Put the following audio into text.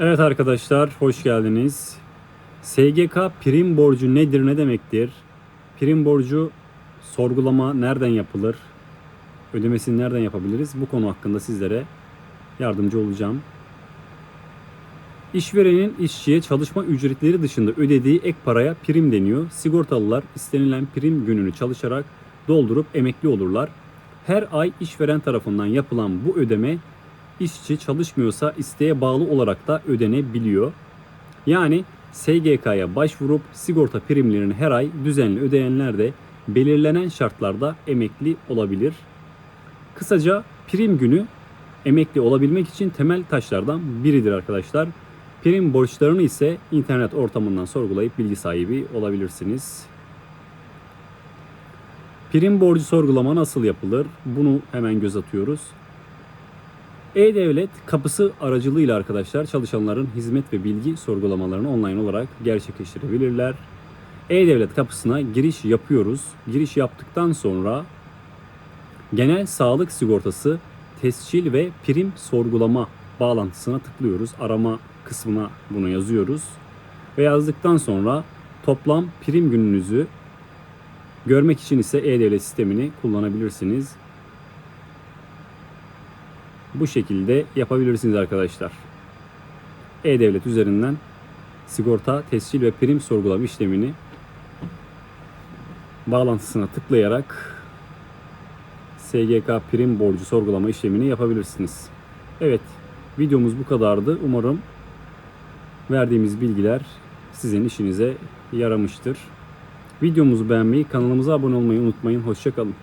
Evet arkadaşlar hoş geldiniz. SGK prim borcu nedir ne demektir? Prim borcu sorgulama nereden yapılır? Ödemesini nereden yapabiliriz? Bu konu hakkında sizlere yardımcı olacağım. İşverenin işçiye çalışma ücretleri dışında ödediği ek paraya prim deniyor. Sigortalılar istenilen prim gününü çalışarak doldurup emekli olurlar. Her ay işveren tarafından yapılan bu ödeme işçi çalışmıyorsa isteğe bağlı olarak da ödenebiliyor. Yani SGK'ya başvurup sigorta primlerini her ay düzenli ödeyenler de belirlenen şartlarda emekli olabilir. Kısaca prim günü emekli olabilmek için temel taşlardan biridir arkadaşlar. Prim borçlarını ise internet ortamından sorgulayıp bilgi sahibi olabilirsiniz. Prim borcu sorgulama nasıl yapılır? Bunu hemen göz atıyoruz. E-Devlet kapısı aracılığıyla arkadaşlar çalışanların hizmet ve bilgi sorgulamalarını online olarak gerçekleştirebilirler. E-Devlet kapısına giriş yapıyoruz. Giriş yaptıktan sonra genel sağlık sigortası tescil ve prim sorgulama bağlantısına tıklıyoruz. Arama kısmına bunu yazıyoruz. Ve yazdıktan sonra toplam prim gününüzü görmek için ise E-Devlet sistemini kullanabilirsiniz. Bu şekilde yapabilirsiniz arkadaşlar. E-Devlet üzerinden sigorta, tescil ve prim sorgulama işlemini bağlantısına tıklayarak SGK prim borcu sorgulama işlemini yapabilirsiniz. Evet, videomuz bu kadardı. Umarım verdiğimiz bilgiler sizin işinize yaramıştır. Videomuzu beğenmeyi, kanalımıza abone olmayı unutmayın. Hoşçakalın.